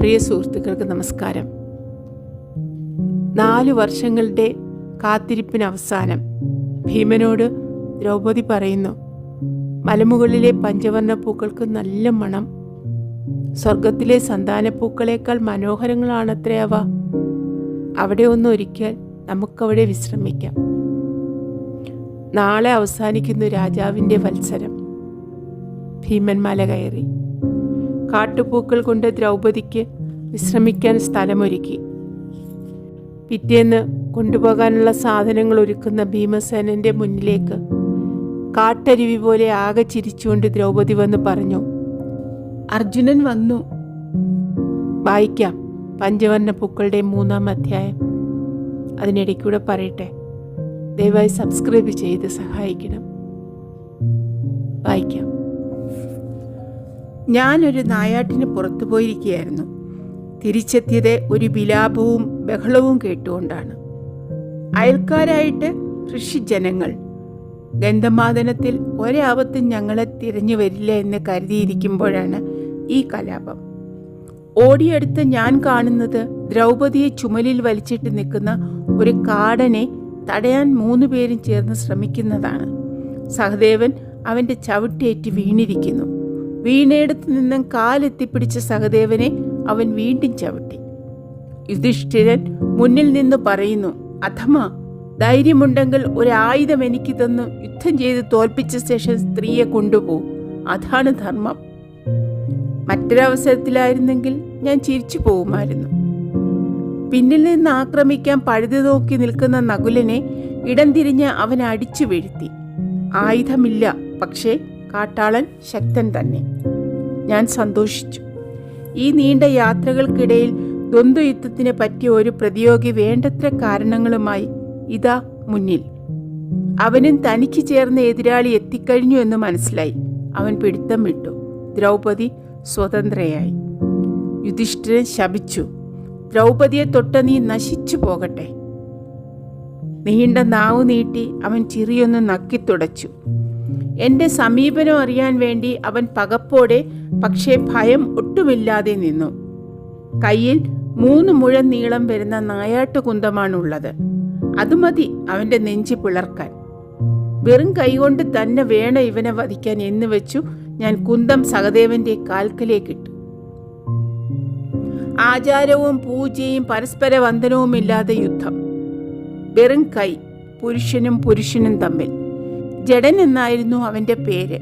പ്രിയ സുഹൃത്തുക്കൾക്ക് നമസ്കാരം. നാലു വർഷങ്ങളുടെ കാത്തിരിപ്പിന് അവസാനം ഭീമനോട് ദ്രൗപദി പറയുന്നു മലമുകളിലെ പഞ്ചവർണ പൂക്കൾക്ക് നല്ല മണം. സ്വർഗത്തിലെ സന്താനപ്പൂക്കളേക്കാൾ മനോഹരങ്ങളാണത്രേ അവ. അവിടെ ഒന്ന് ഒരിക്കൽ നമുക്കവിടെ വിശ്രമിക്കാം. നാളെ അവസാനിക്കുന്നു രാജാവിന്റെ വത്സരം. ഭീമൻ മല കയറി. കാട്ടുപൂക്കൾ കൊണ്ട് ദ്രൗപദിക്ക് വിശ്രമിക്കാൻ സ്ഥലമൊരുക്കി. പിറ്റേന്ന് കൊണ്ടുപോകാനുള്ള സാധനങ്ങൾ ഒരുക്കുന്ന ഭീമസേനന്റെ മുന്നിലേക്ക് കാട്ടരുവി പോലെ ആകെ ചിരിച്ചുകൊണ്ട് ദ്രൗപദി വന്ന് പറഞ്ഞു അർജുനൻ വന്നു. വായിക്കാം പഞ്ചവർണ പൂക്കളുടെ മൂന്നാം അധ്യായം. അതിനിടയ്ക്കൂടെ പറയട്ടെ ദയവായി സബ്സ്ക്രൈബ് ചെയ്ത് സഹായിക്കണം. വായിക്കാം. ഞാനൊരു നായാട്ടിന് പുറത്തു പോയിരിക്കുകയായിരുന്നു. തിരിച്ചെത്തിയത് ഒരു വിലാപവും ബഹളവും കേട്ടുകൊണ്ടാണ്. അയൽക്കാരായിട്ട് കൃഷിജനങ്ങൾ ഗന്ധമാദനത്തിൽ ഒരാപത്തും ഞങ്ങളെ തിരഞ്ഞു വരില്ല എന്ന് കരുതിയിരിക്കുമ്പോഴാണ് ഈ കലാപം. ഓടിയെടുത്ത് ഞാൻ കാണുന്നത് ദ്രൗപതിയെ ചുമലിൽ വലിച്ചിട്ട് നിൽക്കുന്ന ഒരു കാടനെ തടയാൻ മൂന്ന് പേരും ചേർന്ന് ശ്രമിക്കുന്നതാണ്. സഹദേവൻ അവന്റെ ചവിട്ടേറ്റ് വീണിരിക്കുന്നു. വീണയിടത്ത് നിന്നും കാലെത്തിപ്പിടിച്ച സഹദേവനെ അവൻ വീണ്ടും ചവിട്ടി. യുധിഷ്ഠിരൻ മുന്നിൽ നിന്ന് പറയുന്നു അഥമ ധൈര്യമുണ്ടെങ്കിൽ ഒരായുധം എനിക്ക് തന്നു യുദ്ധം ചെയ്ത് തോൽപ്പിച്ച ശേഷം സ്ത്രീയെ കൊണ്ടുപോകും അതാണ് ധർമ്മം. മറ്റൊരവസരത്തിലായിരുന്നെങ്കിൽ ഞാൻ ചിരിച്ചു പോകുമായിരുന്നു. പിന്നിൽ നിന്ന് ആക്രമിക്കാൻ പഴുതു നോക്കി നിൽക്കുന്ന നകുലനെ ഇടം തിരിഞ്ഞ് അവൻ അടിച്ചു വീഴ്ത്തി. ആയുധമില്ല പക്ഷേ കാട്ടാളൻ ശക്തൻ തന്നെ. ഞാൻ സന്തോഷിച്ചു. ഈ നീണ്ട യാത്രകൾക്കിടയിൽ ദ്വന്ദ്വയുദ്ധത്തിന് പറ്റിയ ഒരു പ്രതിയോഗി വേണ്ടത്ര കാരണങ്ങളുമായി ഇതാ മുന്നിൽ. അവനും തനിക്ക് ചേർന്ന എതിരാളി എത്തിക്കഴിഞ്ഞു എന്ന് മനസ്സിലായി. അവൻ പിടുത്തം വിട്ടു. ദ്രൗപദി സ്വതന്ത്രയായി. യുധിഷ്ഠിരൻ ശപിച്ചു. ദ്രൗപദിയെ തൊട്ട നീ നശിച്ചു പോകട്ടെ. നീണ്ട നാവ് നീട്ടി അവൻ ചിറിയൊന്ന് നക്കിത്തുടച്ചു. എന്റെ സമീപനം അറിയാൻ വേണ്ടി അവൻ പകപ്പോടെ പക്ഷേ ഭയം ഒട്ടുമില്ലാതെ നിന്നു. കയ്യിൽ മൂന്ന് മുഴം നീളം വരുന്ന നായാട്ടുകുന്തമാണുള്ളത്. അത് മതി അവന്റെ നെഞ്ചി പിളർക്കാൻ. വെറും കൈകൊണ്ട് തന്നെ വേണ ഇവനെ വധിക്കാൻ എന്ന് വെച്ചു ഞാൻ കുന്തം സഹദേവന്റെ കാൽക്കലേക്കിട്ടു. ആചാരവും പൂജയും പരസ്പര വന്ദനവുമില്ലാതെ യുദ്ധം. വെറും കൈ പുരുഷനും പുരുഷനും തമ്മിൽ. ജഡൻ എന്നായിരുന്നു അവന്റെ പേര്.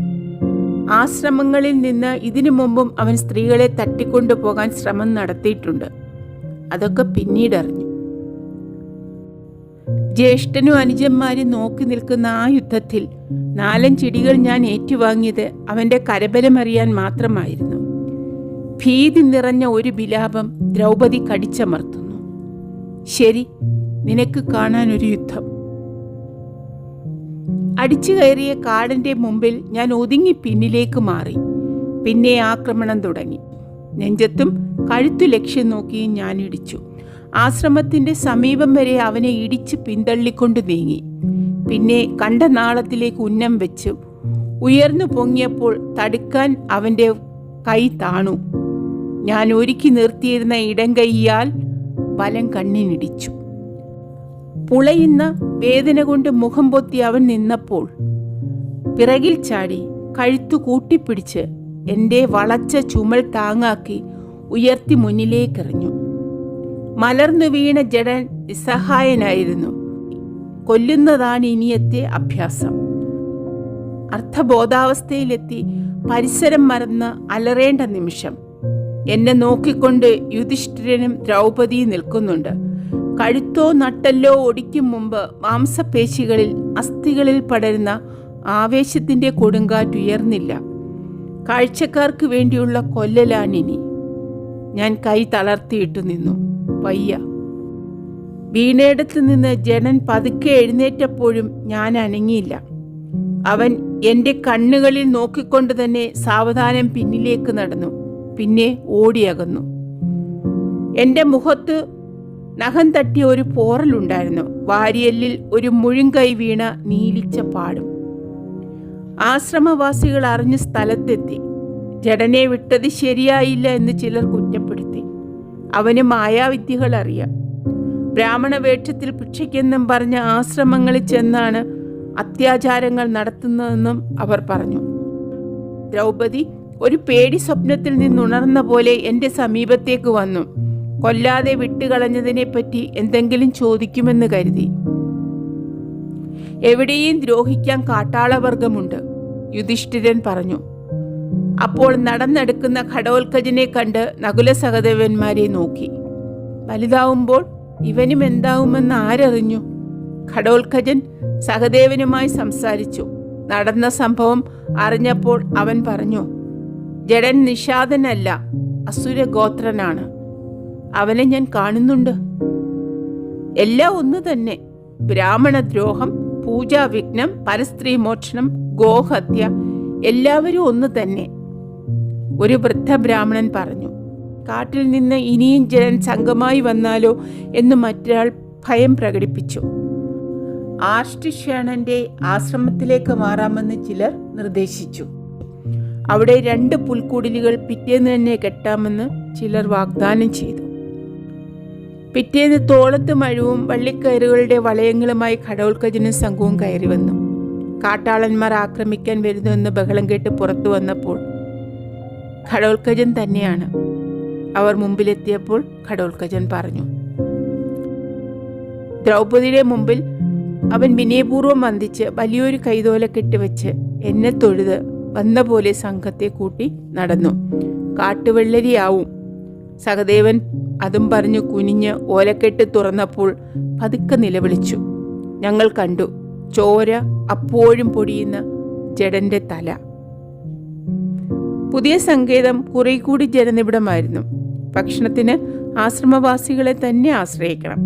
ആശ്രമങ്ങളിൽ നിന്ന് ഇതിനു മുമ്പും അവൻ സ്ത്രീകളെ തട്ടിക്കൊണ്ടു പോകാൻ ശ്രമം നടത്തിയിട്ടുണ്ട്. അതൊക്കെ പിന്നീട് അറിഞ്ഞു. ജ്യേഷ്ഠനും അനുജന്മാരും നോക്കി നിൽക്കുന്ന ആ യുദ്ധത്തിൽ നാലഞ്ചിടികൾ ഞാൻ ഏറ്റുവാങ്ങിയത് അവന്റെ കരബലമറിയാൻ മാത്രമായിരുന്നു. ഭീതി നിറഞ്ഞ ഒരു വിലാപം ദ്രൗപദി കടിച്ചമർത്തുന്നു. ശരി നിനക്ക് കാണാൻ ഒരു യുദ്ധം. അടിച്ചു കയറിയ കാടിന്റെ മുമ്പിൽ ഞാൻ ഒതുങ്ങി പിന്നിലേക്ക് മാറി. പിന്നെ ആക്രമണം തുടങ്ങി. നെഞ്ചത്തും കഴുത്തു ലക്ഷ്യം നോക്കി ഞാൻ ഇടിച്ചു. ആശ്രമത്തിന്റെ സമീപം വരെ അവനെ ഇടിച്ച് പിന്തള്ളിക്കൊണ്ട് നീങ്ങി. പിന്നെ കണ്ട നാളത്തിലേക്ക് ഉന്നം വെച്ചു. ഉയർന്നു പൊങ്ങിയപ്പോൾ തടുക്കാൻ അവന്റെ കൈ താണു. ഞാൻ ഒരുക്കി നിർത്തിയിരുന്ന ഇടം കൈയാൽ വലം കണ്ണിനിടിച്ചു. പുളയുന്ന വേദന കൊണ്ട് മുഖം പൊത്തി അവൻ നിന്നപ്പോൾ പിറകിൽ ചാടി കഴുത്തു കൂട്ടിപ്പിടിച്ച് എന്റെ വളച്ച ചുമൽ താങ്ങാക്കി ഉയർത്തി മുന്നിലേക്കെറിഞ്ഞു. മലർന്നു വീണ ജഡൻ നിസ്സഹായനായിരുന്നു. കൊല്ലുന്നതാണ് ഇനിയത്തെ അഭ്യാസം. അർത്ഥബോധാവസ്ഥയിലെത്തി പരിസരം മറന്ന് അലറേണ്ട നിമിഷം. എന്നെ നോക്കിക്കൊണ്ട് യുധിഷ്ഠിരനും ദ്രൗപദിയും നിൽക്കുന്നുണ്ട്. കഴുത്തോ നട്ടല്ലോ ഒടിക്കും മുമ്പ് മാംസപേശികളിൽ അസ്ഥികളിൽ പടരുന്ന ആവേശത്തിന്റെ കൊടുങ്കാറ്റുയർന്നില്ല കാഴ്ചക്കാർക്ക് വേണ്ടിയുള്ള കൊല്ലലാണിനി. ഞാൻ കൈ തളർത്തിയിട്ടു നിന്നു. വയ്യ വീണയിടത്ത് നിന്ന് ജനൻ പതുക്കെ എഴുന്നേറ്റപ്പോഴും ഞാൻ അനങ്ങിയില്ല. അവൻ എന്റെ കണ്ണുകളിൽ നോക്കിക്കൊണ്ട് തന്നെ സാവധാനം പിന്നിലേക്ക് നടന്നു. പിന്നെ ഓടിയകന്നു. എന്റെ മുഖത്ത് നഖം തട്ടിയ ഒരു പോറലുണ്ടായിരുന്നു. വാരിയല്ലിൽ ഒരു മുഴുങ്കൈ വീണ നീലിച്ച പാടും. ആശ്രമവാസികൾ അറിഞ്ഞ് സ്ഥലത്തെത്തി. ജടനെ വിട്ടത് ശരിയായില്ല എന്ന് ചിലർ കുറ്റപ്പെടുത്തി. അവന് മായാവിദ്യകൾ അറിയാം. ബ്രാഹ്മണ വേഷത്തിൽ ഭിക്ഷയ്ക്കെന്നും പറഞ്ഞ ആശ്രമങ്ങളിൽ ചെന്നാണ് അത്യാചാരങ്ങൾ നടത്തുന്നതെന്നും അവർ പറഞ്ഞു. ദ്രൗപദി ഒരു പേടി സ്വപ്നത്തിൽ നിന്നുണർന്ന പോലെ എന്റെ സമീപത്തേക്ക് വന്നു. കൊല്ലാതെ വിട്ടുകളഞ്ഞതിനെപ്പറ്റി എന്തെങ്കിലും ചോദിക്കുമെന്ന് കരുതി. എവിടെയും ദ്രോഹിക്കാൻ കാട്ടാളവർഗമുണ്ട് യുധിഷ്ഠിരൻ പറഞ്ഞു. അപ്പോൾ നടന്നെടുക്കുന്ന ഘടോത്കജനെ കണ്ട് നകുല സഹദേവന്മാരെ നോക്കി. വലുതാവുമ്പോൾ ഇവനും എന്താവുമെന്ന് ആരറിഞ്ഞു? ഘടോത്കജൻ സഹദേവനുമായി സംസാരിച്ചു. നടന്ന സംഭവം അറിഞ്ഞപ്പോൾ അവൻ പറഞ്ഞു ജഡൻ നിഷാദനല്ല അസുരഗോത്രനാണ്. അവനെ ഞാൻ കാണുന്നുണ്ട്. എല്ലാം ഒന്ന് തന്നെ. ബ്രാഹ്മണദ്രോഹം പൂജാവിഘ്നം പരസ്ത്രീ മോക്ഷണം ഗോഹത്യ എല്ലാവരും ഒന്ന് തന്നെ. ഒരു വൃദ്ധ ബ്രാഹ്മണൻ പറഞ്ഞു കാട്ടിൽ നിന്ന് ഇനിയും ജനൻ സംഘമായി വന്നാലോ? എന്ന് മറ്റൊരാൾ ഭയം പ്രകടിപ്പിച്ചു. ആർഷ്ടിഷേണന്റെ ആശ്രമത്തിലേക്ക് മാറാമെന്ന് ചിലർ നിർദ്ദേശിച്ചു. അവിടെ രണ്ട് പുൽക്കൂടിലുകൾ പിറ്റേന്ന് തന്നെ കെട്ടാമെന്ന് ചിലർ വാഗ്ദാനം ചെയ്തു. പിറ്റേന്ന് തോളത്ത് മഴവും വള്ളിക്കയറുകളുടെ വളയങ്ങളുമായി ഘടോത്കജനും സംഘവും കയറി വന്നു. കാട്ടാളന്മാർ ആക്രമിക്കാൻ വരുന്നുവെന്ന് ബഹളം കേട്ട് പുറത്തു വന്നപ്പോൾ ഘടോൽക്കജൻ തന്നെയാണ്. അവർ മുമ്പിലെത്തിയപ്പോൾ ഘടോൽക്കജൻ പറഞ്ഞു ദ്രൗപദിയുടെ മുമ്പിൽ അവൻ വിനയപൂർവം വന്ദിച്ച് വലിയൊരു കൈതോല കെട്ടിവെച്ച് എന്നെ തൊഴുത് വന്ന പോലെ സംഘത്തെ കൂട്ടി നടന്നു. കാട്ടുവെള്ളരിയാവും സഹദേവൻ അതും പറഞ്ഞു കുനിഞ്ഞ് ഓലക്കെട്ട് തുറന്നപ്പോൾ പതുക്കെ നിലവിളിച്ചു. ഞങ്ങൾ കണ്ടു. ചോര അപ്പോഴും പൊടിയുന്ന ജഡന്റെ തല. പുതിയ സങ്കേതം കുറെ കൂടി ജനനിബിഡമായിരുന്നു. ഭക്ഷണത്തിന് ആശ്രമവാസികളെ തന്നെ ആശ്രയിക്കണം.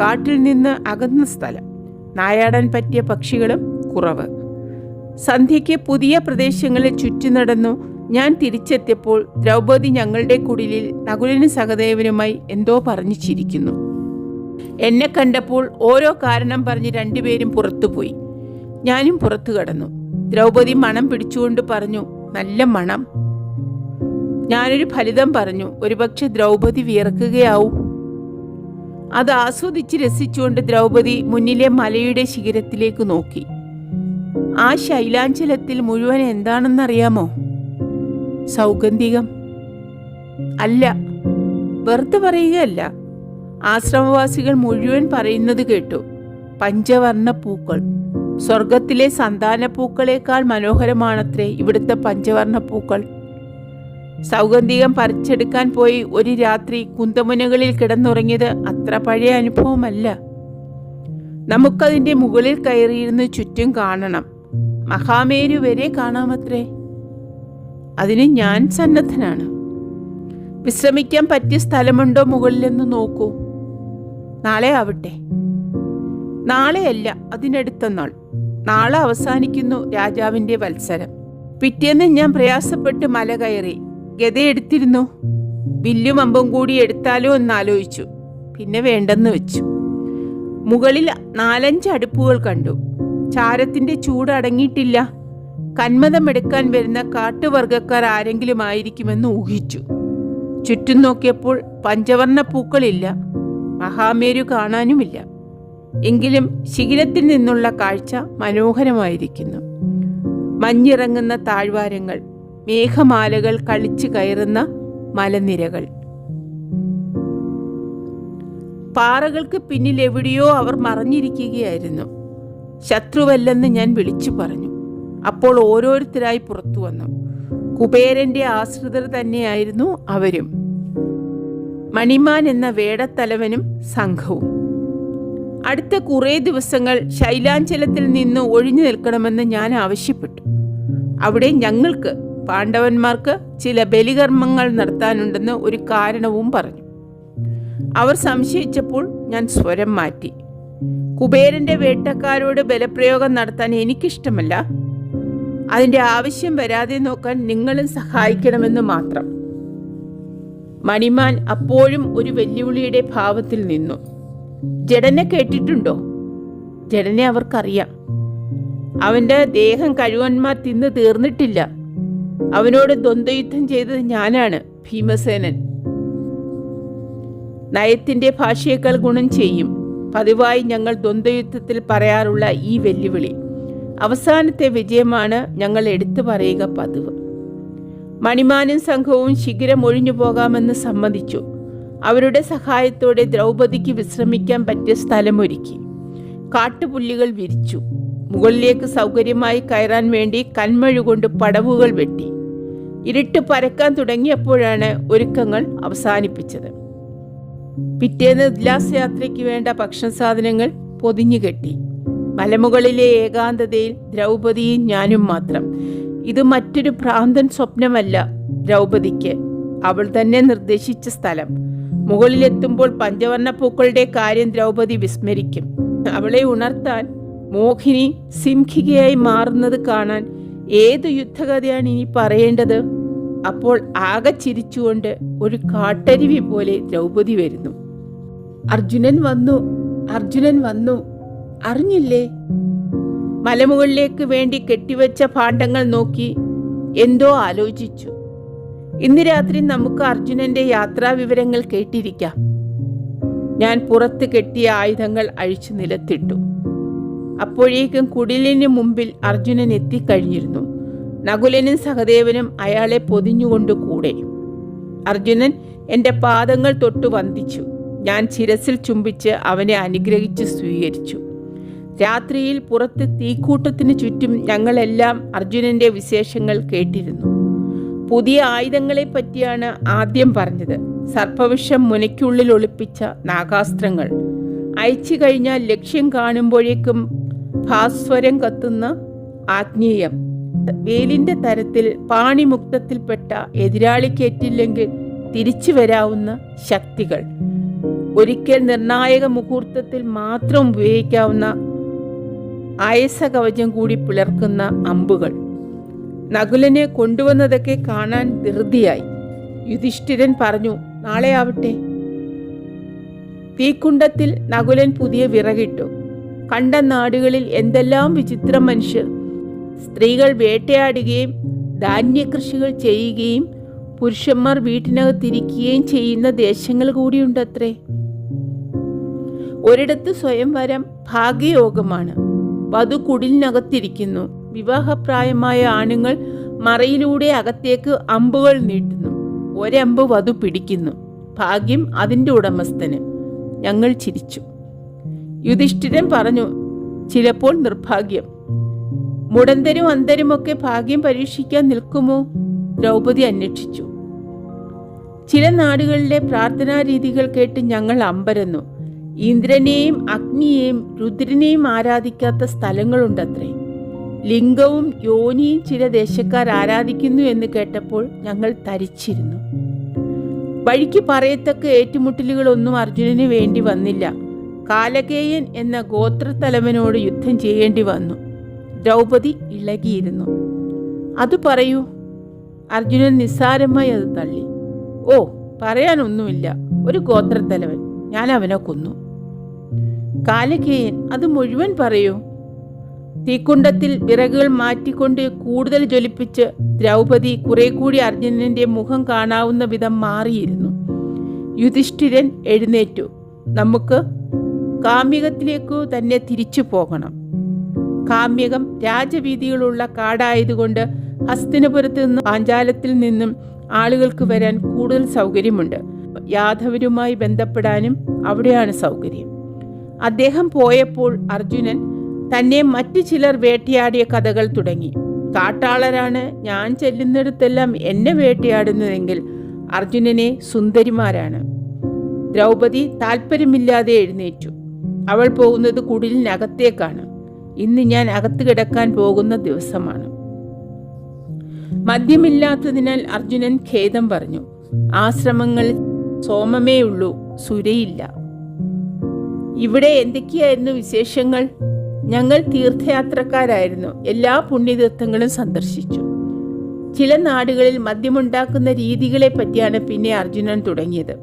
കാട്ടിൽ നിന്ന് അകന്ന സ്ഥലം. നായാടാൻ പറ്റിയ പക്ഷികളും കുറവ്. സന്ധ്യയ്ക്ക് പുതിയ പ്രദേശങ്ങളിൽ ചുറ്റി നടന്നു. ഞാൻ തിരിച്ചെത്തിയപ്പോൾ ദ്രൗപദി ഞങ്ങളുടെ കുടിലിൽ നകുലിന് സഹദേവനുമായി എന്തോ പറഞ്ഞു ചിരിക്കുന്നു എന്നെ കണ്ടപ്പോൾ ഓരോ കാരണം പറഞ്ഞ് രണ്ടുപേരും പുറത്തുപോയി. ഞാനും പുറത്തു കടന്നു. ദ്രൗപദി മണം പിടിച്ചുകൊണ്ട് പറഞ്ഞു നല്ല മണം. ഞാനൊരു ഫലിതം പറഞ്ഞു ഒരുപക്ഷെ ദ്രൗപദി വിയർക്കുകയാവും. അത് ആസ്വദിച്ച് രസിച്ചുകൊണ്ട് ദ്രൗപദി മുന്നിലെ മലയുടെ ശിഖരത്തിലേക്ക് നോക്കി. ആ ശൈലാഞ്ചലത്തിൽ മുഴുവൻ എന്താണെന്നറിയാമോ? സൗഗന്ധികം. അല്ല വെറുതെ പറയുകയല്ല. ആശ്രമവാസികൾ മുഴുവൻ പറയുന്നത് കേട്ടു. പഞ്ചവർണ പൂക്കൾ. സ്വർഗത്തിലെ സന്താന പൂക്കളേക്കാൾ മനോഹരമാണത്രേ ഇവിടുത്തെ പഞ്ചവർണ പൂക്കൾ. സൗഗന്ധികം പറിച്ചെടുക്കാൻ പോയി ഒരു രാത്രി കുന്തമുനകളിൽ കിടന്നുറങ്ങിയത് അത്ര പഴയ അനുഭവമല്ല. നമുക്കതിന്റെ മുകളിൽ കയറിയിരുന്ന് ചുറ്റും കാണണം. മഹാമേരു വരെ കാണാമത്രേ. അതിന് ഞാൻ സന്നദ്ധനാണ്. വിശ്രമിക്കാൻ പറ്റിയ സ്ഥലമുണ്ടോ മുകളിലെന്ന് നോക്കൂ. നാളെ ആവട്ടെ. നാളെയല്ല അതിനടുത്ത നാൾ. നാളെ അവസാനിക്കുന്നു രാജാവിന്റെ വത്സരം. പിറ്റേന്ന് ഞാൻ പ്രയാസപ്പെട്ട് മല കയറി. ഗതയെടുത്തിരുന്നു വില്ലും അമ്പും കൂടി എടുത്താലോ എന്നാലോചിച്ചു പിന്നെ വേണ്ടെന്ന് വെച്ചു. മുകളിൽ നാലഞ്ച് അടുപ്പുകൾ കണ്ടു. ചാരത്തിന്റെ ചൂട് അടങ്ങിയിട്ടില്ല. കന്മതമെടുക്കാൻ വരുന്ന കാട്ടുവർഗക്കാർ ആരെങ്കിലും ആയിരിക്കുമെന്ന് ഊഹിച്ചു. ചുറ്റും നോക്കിയപ്പോൾ പഞ്ചവർണ പൂക്കളില്ല. മഹാമേരു കാണാനുമില്ല. എങ്കിലും ശിഖിരത്തിൽ നിന്നുള്ള കാഴ്ച മനോഹരമായിരിക്കുന്നു. മഞ്ഞിറങ്ങുന്ന താഴ്വാരങ്ങൾ മേഘമാലകൾ കളിച്ചു കയറുന്ന മലനിരകൾ. പാറകൾക്ക് പിന്നിൽ എവിടെയോ അവർ മറഞ്ഞിരിക്കുകയായിരുന്നു. ശത്രുവല്ലെന്ന് ഞാൻ വിളിച്ചു പറഞ്ഞു. അപ്പോൾ ഓരോരുത്തരായി പുറത്തു വന്നു. കുബേരന്റെ ആശ്രിതർ തന്നെയായിരുന്നു അവരും. മണിമാൻ എന്ന വേടത്തലവനും സംഘവും. അടുത്ത കുറേ ദിവസങ്ങൾ ശൈലാഞ്ചലത്തിൽ നിന്ന് ഒഴിഞ്ഞു നിൽക്കണമെന്ന് ഞാൻ ആവശ്യപ്പെട്ടു. അവിടെ ഞങ്ങൾക്ക് പാണ്ഡവന്മാർക്ക് ചില ബലികർമ്മങ്ങൾ നടത്താനുണ്ടെന്ന് ഒരു കാരണവും പറഞ്ഞു. അവർ സംശയിച്ചപ്പോൾ ഞാൻ സ്വരം മാറ്റി. കുബേരന്റെ വേട്ടക്കാരോട് ബലപ്രയോഗം നടത്താൻ എനിക്കിഷ്ടമല്ല. അതിന്റെ ആവശ്യം വരാതെ നോക്കാൻ നിങ്ങളും സഹായിക്കണമെന്ന് മാത്രം. മണിമാൻ അപ്പോഴും ഒരു വെല്ലുവിളിയുടെ ഭാവത്തിൽ നിന്നു. ജഡനെ കേട്ടിട്ടുണ്ടോ? ജഡനെ അവർക്കറിയാം. അവന്റെ ദേഹം കഴിവന്മാർ തിന്ന് തീർന്നിട്ടില്ല. അവനോട് ദ്വന്ദ്വയുദ്ധം ചെയ്തത് ഞാനാണ് ഭീമസേനൻ. നയത്തിന്റെ ഭാഷയേക്കാൾ ഗുണം ചെയ്യും. പതിവായി ഞങ്ങൾ ദ്വന്ദ്വയുദ്ധത്തിൽ പറയാറുള്ള ഈ വെല്ലുവിളി. അവസാനത്തെ വിജയമാണ് ഞങ്ങൾ എടുത്തു പറയുക പതിവ്. മണിമാനും സംഘവും ശിഖിരം ഒഴിഞ്ഞു പോകാമെന്ന് സമ്മതിച്ചു. അവരുടെ സഹായത്തോടെ ദ്രൗപദിക്ക് വിശ്രമിക്കാൻ പറ്റിയ സ്ഥലമൊരുക്കി. കാട്ടുപുല്ലുകൾ വിരിച്ചു. മുകളിലേക്ക് സൗകര്യമായി കയറാൻ വേണ്ടി കന്മഴുകൊണ്ട് പടവുകൾ വെട്ടി. ഇരുട്ട് പരക്കാൻ തുടങ്ങിയപ്പോഴാണ് ഒരുക്കങ്ങൾ അവസാനിപ്പിച്ചത്. പിറ്റേന്ന് ഉല്ലാസയാത്രയ്ക്ക് വേണ്ട ഭക്ഷണസാധനങ്ങൾ പൊതിഞ്ഞു കെട്ടി. മലമുകളിലെ ഏകാന്തതയിൽ ദ്രൗപതിയും ഞാനും മാത്രം. ഇത് മറ്റൊരു ഭ്രാന്തൻ സ്വപ്നമല്ല ദ്രൗപതിക്ക് അവൾ തന്നെ നിർദ്ദേശിച്ച സ്ഥലം. മുകളിലെത്തുമ്പോൾ പഞ്ചവർണ പൂക്കളുടെ കാര്യം ദ്രൗപതി വിസ്മരിക്കും. അവളെ ഉണർത്താൻ മോഹിനി സിംഖികയായി മാറുന്നത് കാണാൻ ഏത് യുദ്ധകഥയാണ് ഇനി പറയേണ്ടത്? അപ്പോൾ ആകെ ചിരിച്ചുകൊണ്ട് ഒരു കാട്ടരുവി പോലെ ദ്രൗപദി വരുന്നു. അർജുനൻ വന്നു അർജുനൻ വന്നു. അറിഞ്ഞില്ലേ? മലമുകളിലേക്ക് വേണ്ടി കെട്ടിവെച്ച ഭാണ്ഡങ്ങൾ നോക്കി എന്തോ ആലോചിച്ചു. ഇന്ന് രാത്രി നമുക്ക് അർജുനന്റെ യാത്രാ വിവരങ്ങൾ കേട്ടിരിക്കാം. ഞാൻ പുറത്ത് കെട്ടിയ ആയുധങ്ങൾ അഴിച്ചു നിലത്തിട്ടു. അപ്പോഴേക്കും കുടിലിന് മുമ്പിൽ അർജുനൻ എത്തിക്കഴിഞ്ഞിരുന്നു. നകുലനും സഹദേവനും അയാളെ പൊതിഞ്ഞുകൊണ്ട് കൂടെ. അർജുനൻ എന്റെ പാദങ്ങൾ തൊട്ട് വന്ദിച്ചു. ഞാൻ ശിരസിൽ ചുംബിച്ച് അവനെ അനുഗ്രഹിച്ച് സ്വീകരിച്ചു. രാത്രിയിൽ പുറത്ത് തീക്കൂട്ടത്തിന് ചുറ്റും ഞങ്ങളെല്ലാം അർജുനന്റെ വിശേഷങ്ങൾ കേട്ടിരുന്നു. പുതിയ ആയുധങ്ങളെ പറ്റിയാണ് ആദ്യം പറഞ്ഞത്. സർപ്പവിഷം മുനയ്ക്കുള്ളിൽ ഒളിപ്പിച്ച നാഗാസ്ത്രങ്ങൾ. അയച്ചു കഴിഞ്ഞാൽ ലക്ഷ്യം കാണുമ്പോഴേക്കും ഭാസ്വരം കത്തുന്ന ആഗ്നേയം വേലിന്റെ തരത്തിൽ പാണിമുക്തത്തിൽപ്പെട്ട എതിരാളിക്കേറ്റില്ലെങ്കിൽ തിരിച്ചു വരാവുന്ന ശക്തികൾ. ഒരിക്കൽ നിർണായക മുഹൂർത്തത്തിൽ മാത്രം ഉപയോഗിക്കാവുന്ന ആയസകവചം കൂടി പിളർക്കുന്ന അമ്പുകൾ. നകുലനെ കൊണ്ടുവന്നതൊക്കെ കാണാൻ ധൃതിയായി. യുധിഷ്ഠിരൻ പറഞ്ഞു നാളെ ആവട്ടെ. തീക്കുണ്ടത്തിൽ നകുലൻ പുതിയ വിറകിട്ടു. കണ്ട നാടുകളിൽ എന്തെല്ലാം വിചിത്ര മനുഷ്യർ സ്ത്രീകൾ വേട്ടയാടുകയും ധാന്യകൃഷികൾ ചെയ്യുകയും പുരുഷന്മാർ വീട്ടിനകത്തിരിക്കുകയും ചെയ്യുന്ന ദേശങ്ങൾ കൂടിയുണ്ടത്രേ. ഒരിടത്ത് സ്വയംവരം ഭാഗ്യയോഗമാണ്. വധു കുടിലിനകത്തിരിക്കുന്നു. വിവാഹപ്രായമായ ആണുങ്ങൾ മറയിലൂടെ അകത്തേക്ക് അമ്പുകൾ നീട്ടുന്നു. ഒരമ്പ് വധു പിടിക്കുന്നു. ഭാഗ്യം അതിന്റെ ഉടമസ്ഥന്. ഞങ്ങൾ ചിരിച്ചു. യുധിഷ്ഠിരൻ പറഞ്ഞു ചിലപ്പോൾ നിർഭാഗ്യം. മുടന്തരും അന്തരുമൊക്കെ ഭാഗ്യം പരീക്ഷിക്കാൻ നിൽക്കുമോ? ദ്രൗപദി അന്വേഷിച്ചു. ചില നാടുകളിലെ പ്രാർത്ഥനാ രീതികൾ കേട്ട് ഞങ്ങൾ അമ്പരന്നു. ഇന്ദ്രനെയും അഗ്നിയെയും രുദ്രനെയും ആരാധിക്കാത്ത സ്ഥലങ്ങളുണ്ടത്രേ. ലിംഗവും യോനിയും ചില ദേശക്കാർ ആരാധിക്കുന്നു എന്ന് കേട്ടപ്പോൾ ഞങ്ങൾ തരിച്ചിരുന്നു. വഴിക്ക് പറയത്തക്ക ഏറ്റുമുട്ടലുകളൊന്നും അർജുനന് വേണ്ടി വന്നില്ല. കാലകേയൻ എന്ന ഗോത്രത്തലവനോട് യുദ്ധം ചെയ്യേണ്ടി വന്നു. ദ്രൗപദി ഇളകിയിരുന്നു. അത് പറയൂ. അർജുനൻ നിസ്സാരമായി അത് തള്ളി. ഓ പറയാനൊന്നുമില്ല. ഒരു ഗോത്രത്തലവൻ. ഞാൻ അവനെ കൊന്നു. കാലകേയൻ അത് മുഴുവൻ പറയൂ. തീക്കുണ്ടത്തിൽ വിറകുകൾ മാറ്റിക്കൊണ്ട് കൂടുതൽ ജ്വലിപ്പിച്ച് ദ്രൗപദി കുറെ കൂടി അർജുനന്റെ മുഖം കാണാവുന്ന വിധം മാറിയിരുന്നു. യുധിഷ്ഠിരൻ എഴുന്നേറ്റു. നമുക്ക് കാമ്യകത്തിലേക്കു തന്നെ തിരിച്ചു പോകണം. കാമ്യകം രാജവീതികളുള്ള കാടായതുകൊണ്ട് ഹസ്തിനപുരത്ത് നിന്നും പാഞ്ചാലത്തിൽ നിന്നും ആളുകൾക്ക് വരാൻ കൂടുതൽ സൗകര്യമുണ്ട്. യാദവരുമായി ബന്ധപ്പെടാനും അവിടെയാണ് സൗകര്യം. അദ്ദേഹം പോയപ്പോൾ അർജുനൻ തന്നെ മറ്റു ചിലർ വേട്ടയാടിയ കഥകൾ തുടങ്ങി. കാട്ടാളരാണ് ഞാൻ ചെല്ലുന്നിടത്തെല്ലാം എന്നെ വേട്ടയാടുന്നതെങ്കിൽ അർജുനനെ സുന്ദരിമാരാണ്. ദ്രൗപദി താല്പര്യമില്ലാതെ എഴുന്നേറ്റു. അവൾ പോകുന്നത് കുടിലിനകത്തേക്കാണ്. ഇന്ന് ഞാൻ അകത്ത് കിടക്കാൻ പോകുന്ന ദിവസമാണ്. മദ്യമില്ലാത്തതിനാൽ അർജുനൻ ഖേദം പറഞ്ഞു ആശ്രമങ്ങൾ സോമമേ ഉള്ളൂ സുരയില്ല. ഇവിടെ എന്തൊക്കെയായിരുന്നു വിശേഷങ്ങൾ? ഞങ്ങൾ തീർത്ഥയാത്രക്കാരായിരുന്നു എല്ലാ പുണ്യതീർത്ഥങ്ങളും സന്ദർശിച്ചു. ചില നാടുകളിൽ മദ്യമുണ്ടാക്കുന്ന രീതികളെ പറ്റിയാണ് പിന്നെ അർജുനൻ തുടങ്ങിയത്.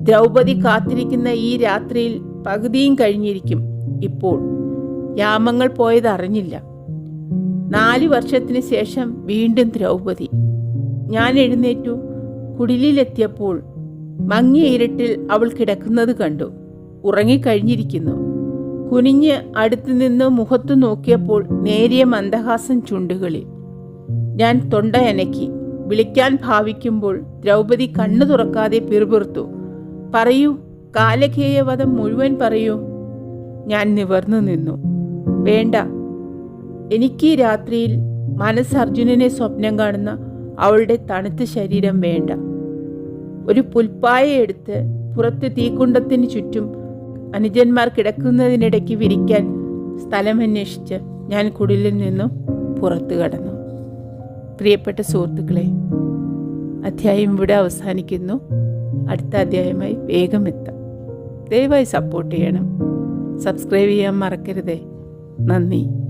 ദ്രൗപദി കാത്തിരിക്കുന്ന ഈ രാത്രിയിൽ പകുതിയും കഴിഞ്ഞിരിക്കും ഇപ്പോൾ. യാമങ്ങൾ പോയതറിഞ്ഞില്ല. നാല് വർഷത്തിന് ശേഷം വീണ്ടും ദ്രൗപതി ഞാൻ എഴുന്നേറ്റു. കുടിലിലെത്തിയപ്പോൾ മങ്ങിയ ഇരുട്ടിൽ അവൾ കിടക്കുന്നത് കണ്ടു. ഉറങ്ങിക്കഴിഞ്ഞിരിക്കുന്നു. കുനിഞ്ഞ് അടുത്തു നിന്ന് മുഖത്തു നോക്കിയപ്പോൾ നേരിയ മന്ദഹാസം ചുണ്ടുകളിൽ. ഞാൻ തൊണ്ട അനക്കി. വിളിക്കാൻ ഭാവിക്കുമ്പോൾ ദ്രൗപതി കണ്ണു തുറക്കാതെ പിറുപിറുത്തു. പറയൂ കാലകേയവധം മുഴുവൻ പറയൂ. ഞാൻ നിവർന്നു നിന്നു. വേണ്ട. എനിക്ക് രാത്രിയിൽ മനസ്സ് അർജുനനെ സ്വപ്നം കാണുന്ന അവളുടെ തണുത്ത ശരീരം വേണ്ട. ഒരു പുൽപ്പായ എടുത്ത് പുറത്ത് തീക്കുണ്ടത്തിന് ചുറ്റും അനുജന്മാർ കിടക്കുന്നതിനിടയ്ക്ക് വിരിക്കാൻ സ്ഥലമന്വേഷിച്ച് ഞാൻ കുടിലിൽ നിന്നും പുറത്തു കടന്നു. പ്രിയപ്പെട്ട സുഹൃത്തുക്കളെ അധ്യായം ഇവിടെ അവസാനിക്കുന്നു. അടുത്ത അധ്യായമായി വേഗം എത്താം. ദയവായി സപ്പോർട്ട് ചെയ്യണം. സബ്സ്ക്രൈബ് ചെയ്യാൻ മറക്കരുതേ. 妈咪。